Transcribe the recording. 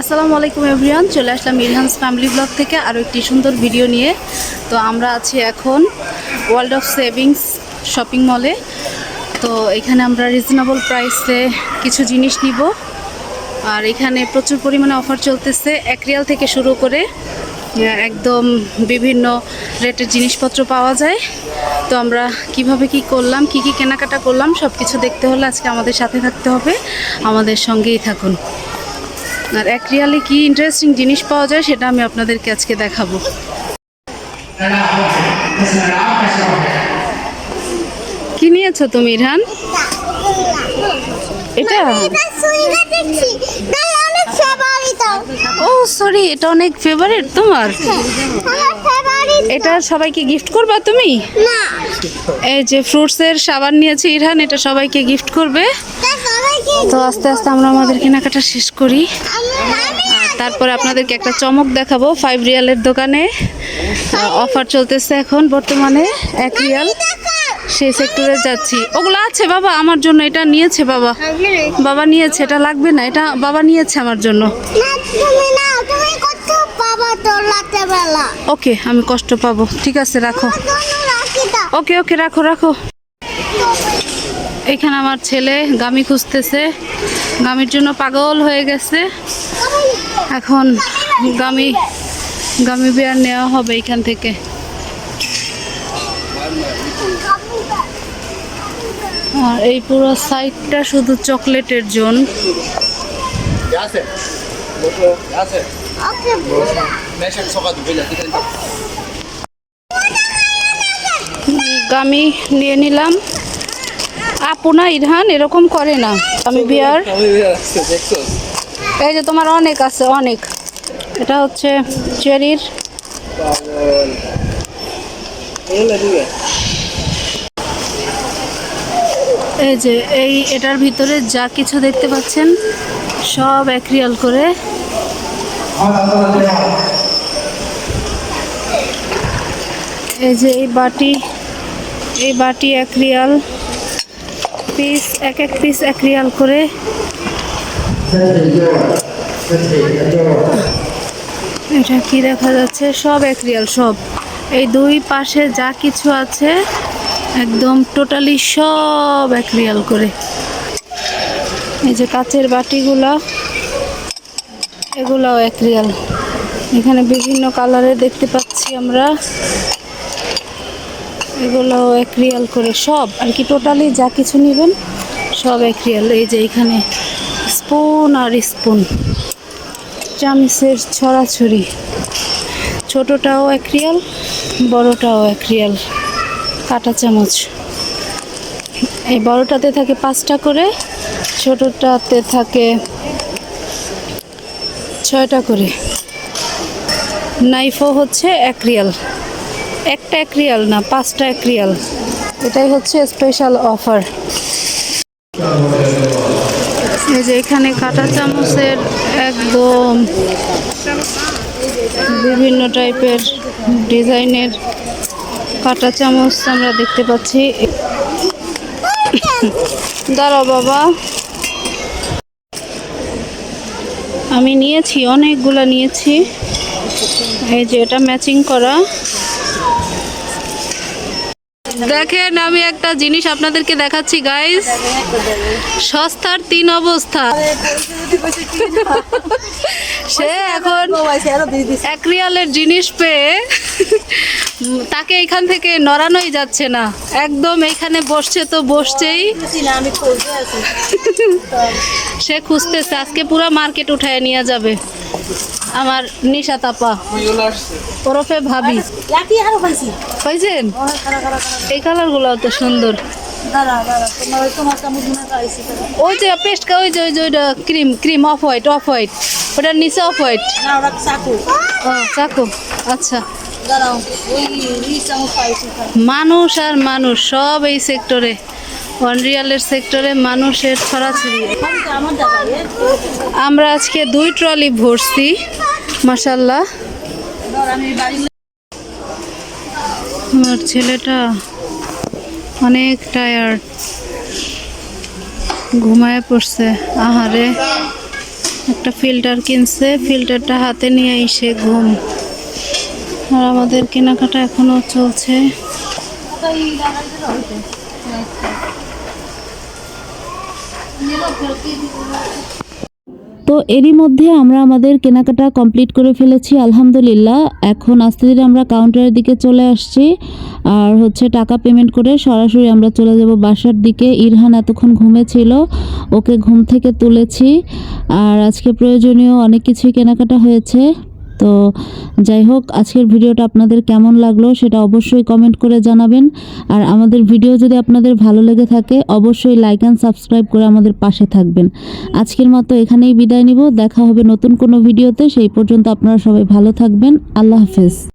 আসসালামু আলাইকুম এভরিওয়ান, চলে আসলাম ইরহান্স ফ্যামিলি ব্লগ থেকে আরও একটি সুন্দর ভিডিও নিয়ে। তো আমরা আছি এখন ওয়ার্ল্ড অফ সেভিংস শপিং মলে তো এখানে আমরা রিজনেবল প্রাইসে কিছু জিনিস নিব। আর এখানে প্রচুর পরিমাণে অফার চলতেছে। এক রিয়াল থেকে শুরু করে একদম বিভিন্ন রেটের জিনিসপত্র পাওয়া যায়। তো আমরা কীভাবে কি করলাম, কি কি কেনাকাটা করলাম সব কিছু দেখতে হলে আজকে আমাদের সাথে থাকতে হবে। আমাদের সঙ্গেই থাকুন। আর এক রিয়ালে কি ইন্টারেস্টিং জিনিস পাওয়া যায় সেটা আমি আপনাদেরকে আজকে দেখাবো। কি নিয়েছো তুমি ইরহান? এটা? ও সরি এটা অনেক ফেভারিট তোমার। এটা সবাইকে গিফট করবা তুমি? এই যে ফ্রুটসের সাবান নিয়েছে ইরহান এটা সবাইকে গিফট করবে। তা আস্তে আস্তে আমরা আমাদের কেনাকাটা শেষ করি। আর তারপরে আপনাদেরকে একটা চমক দেখাবো ফাইভ রিয়ালের দোকানে। অফার চলতেছে এখন বর্তমানে এক রিয়াল সেই সেক্টরে যাচ্ছি। ওগুলো আছে বাবা আমার জন্য। এটা নিয়েছে বাবা। বাবা নিয়েছে এটা লাগবে না। এটা বাবা নিয়েছে আমার জন্য। ওকে আমি কষ্ট পাবো। ঠিক আছে রাখো। ওকে ওকে রাখো রাখো। এখানে আমার ছেলে গামি খুঁজতেছে। গামির জন্য পাগল হয়ে গেছে। এখন গামি গামি বিয়ার নেওয়া হবে এখান থেকে। আর এই পুরো সাইডটা শুধু চকলেটের জোন. গামি নিয়ে নিলাম। আপু না ইরহান এরকম করে না। আমি বিয়ার এই যে তোমার অনেক আছে অনেক। এটা হচ্ছে চেরির এই যে এই এটার ভিতরে যা কিছু দেখতে পাচ্ছেন সব এক রিয়াল করে। এই যে এই বাটি এই বাটি এক রিয়াল। পিস এক এক পিস এক রিয়াল করে। এটা কি দেখা যাচ্ছে? সব এক রিয়াল, সব। এই দুই পাশে যা কিছু আছে, একদম টোটালি সব এক রিয়াল করে। এই যে কাচের বাটিগুলা, এগুলাও এক রিয়াল। এখানে বিভিন্ন কালারের দেখতে পাচ্ছি আমরা। এগুলোও এক রিয়াল করে সব। আর কি টোটালি যা কিছু নেবেন, সব এক রিয়াল। এই যে এখানে স্পুন আর স্পুন চামিচের ছড়াছড়ি। ছোটটাও এক রিয়াল, বড়টাও এক রিয়াল। কাটা চামচ। এই বড়টাতে থাকে পাঁচটা করে, ছোটোটাতে থাকে ছয়টা করে। নাইফও হচ্ছে এক রিয়াল। একটা এক রিয়াল না, পাঁচটা এক রিয়াল। এটাই হচ্ছে স্পেশাল অফার এই যে এখানে কাটা চামচের একদম বিভিন্ন টাইপের ডিজাইনের কাটা চামচ আমরা দেখতে পাচ্ছি। দাঁড়াও বাবা। আমি নিয়েছি, অনেকগুলা নিয়েছি। এই যে এটা ম্যাচিং করা। দেখেন আমি একটা জিনিস আপনাদেরকে দেখাচ্ছি গাইস সস্তার তিন অবস্থা। সে এখন এক রিয়ালের জিনিস পেয়ে তাকে এখান থেকে নড়ানোই যাচ্ছে না। একদম এখানে বসছে তো বসছেই। সে খুঁজতেছে আজকে পুরো মার্কেট উঠায় নিয়ে যাবে। আমার নিশা তাপা। ওরফে ভাবি। পাইছেন? এই কালার কালারগুলো তো সুন্দর। ওই যে পেস্ট ওই যে ওই যে, ওইটা cream cream off white off white ওটার নিচে অফ হোয়াইট চাকু চাকু। আচ্ছা। মানুষ আর মানুষ, সব এই সেক্টরে অনরিয়ালের সেক্টরে মানুষের ছড়াছড়ি। আমরা আজকে দুই ট্রলি ভরছি। মাসাল্লাহ আমার ছেলেটা অনেক টায়ার্ড ঘুমায় পড়ছে। আহারে, একটা ফিল্টার কিনছে। ফিল্টারটা হাতে নিয়ে এসে ঘুম। আর আমাদের কেনাকাটা এখনও চলছে। তো এরই মধ্যে আমরা আমাদের কেনাকাটা কমপ্লিট করে ফেলেছি, আলহামদুলিল্লাহ। এখন আস্তে ধীরে আমরা কাউন্টারের দিকে চলে আসছি। আর হচ্ছে টাকা পেমেন্ট করে সরাসরি আমরা চলে যাব বাসার দিকে। ইরহান এতক্ষণ ঘুমেছিল ওকে ঘুম থেকে তুলেছি। আর আজকে প্রয়োজনীয় অনেক কিছুই কেনাকাটা হয়েছে। তো যাই হোক, আজকের ভিডিওটা আপনাদের কেমন লাগল সেটা অবশ্যই কমেন্ট করে জানাবেন। আর আমাদের ভিডিও যদি আপনাদের ভালো লেগে থাকে, অবশ্যই লাইক অ্যান্ড সাবস্ক্রাইব করে আমাদের পাশে থাকবেন। আজকের মতো এখানেই বিদায় নিব। দেখা হবে নতুন কোনো ভিডিওতে। সেই পর্যন্ত আপনারা সবাই ভালো থাকবেন। আল্লাহ হাফেজ।